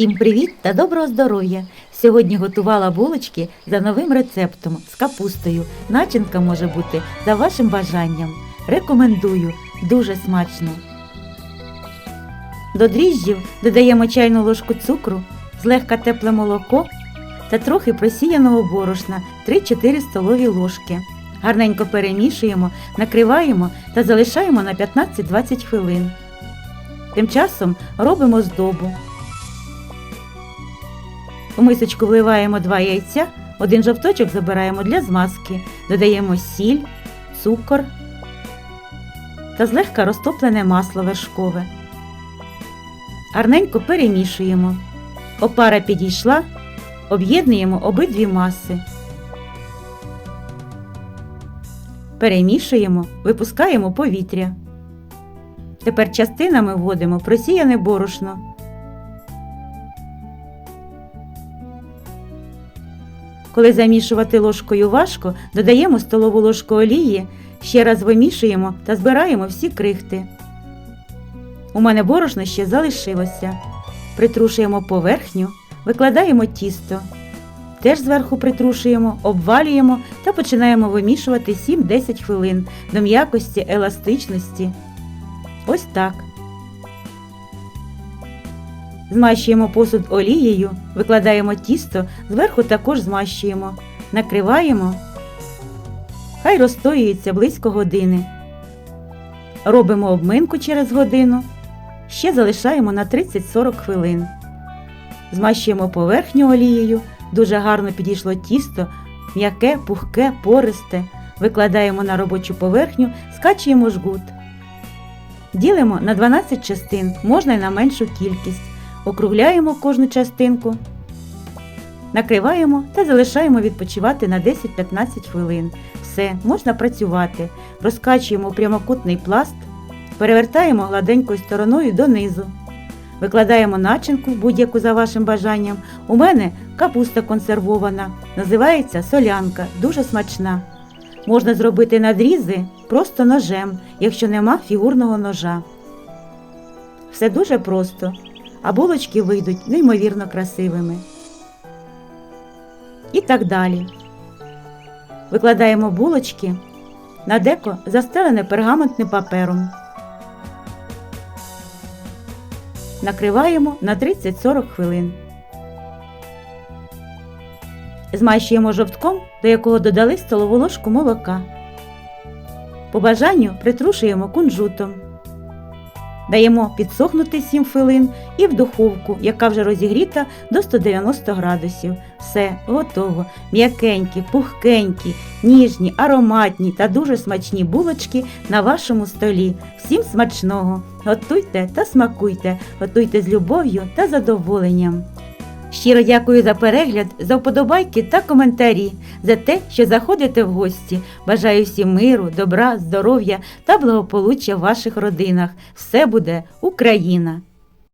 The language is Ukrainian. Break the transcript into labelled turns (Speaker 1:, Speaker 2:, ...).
Speaker 1: Всім привіт та доброго здоров'я! Сьогодні готувала булочки за новим рецептом з капустою. Начинка може бути за вашим бажанням. Рекомендую, дуже смачно. До дріжджів додаємо чайну ложку цукру, злегка тепле молоко та трохи просіяного борошна 3-4 столові ложки. Гарненько перемішуємо, накриваємо та залишаємо на 15-20 хвилин. Тим часом робимо здобу. У мисочку вливаємо два яйця, один жовточок забираємо для змазки, додаємо сіль, цукор та злегка розтоплене масло вершкове. Гарненько перемішуємо. Опара підійшла, об'єднуємо обидві маси. Перемішуємо, випускаємо повітря. Тепер частинами вводимо просіяне борошно. Коли замішувати ложкою важко, додаємо столову ложку олії, ще раз вимішуємо та збираємо всі крихти. У мене борошно ще залишилося. Притрушуємо поверхню, викладаємо тісто. Теж зверху притрушуємо, обвалюємо та починаємо вимішувати 7-10 хвилин до м'якості еластичності. Ось так. Змащуємо посуд олією, викладаємо тісто, зверху також змащуємо, накриваємо. Хай розстоюється близько години. Робимо обминку через годину. Ще залишаємо на 30-40 хвилин. Змащуємо поверхню олією, дуже гарно підійшло тісто, м'яке, пухке, пористе. Викладаємо на робочу поверхню, скачуємо жгут. Ділимо на 12 частин, можна й на меншу кількість. Округляємо кожну частинку, накриваємо та залишаємо відпочивати на 10-15 хвилин. Все, можна працювати. Розкачуємо прямокутний пласт, перевертаємо гладенькою стороною донизу. Викладаємо начинку будь-яку за вашим бажанням. У мене капуста консервована, називається солянка, дуже смачна. Можна зробити надрізи просто ножем, якщо нема фігурного ножа. Все дуже просто, а булочки вийдуть неймовірно красивими. І так далі. Викладаємо булочки на деко застелене пергаментним папером. Накриваємо на 30-40 хвилин. Змащуємо жовтком, до якого додали столову ложку молока. По бажанню притрушуємо кунжутом. Даємо підсохнути 7 хвилин і в духовку, яка вже розігріта до 190 градусів. Все, готово. М'якенькі, пухкенькі, ніжні, ароматні та дуже смачні булочки на вашому столі. Всім смачного! Готуйте та смакуйте, готуйте з любов'ю та задоволенням. Щиро дякую за перегляд, за вподобайки та коментарі, за те, що заходите в гості. Бажаю всім миру, добра, здоров'я та благополуччя в ваших родинах. Все буде Україна!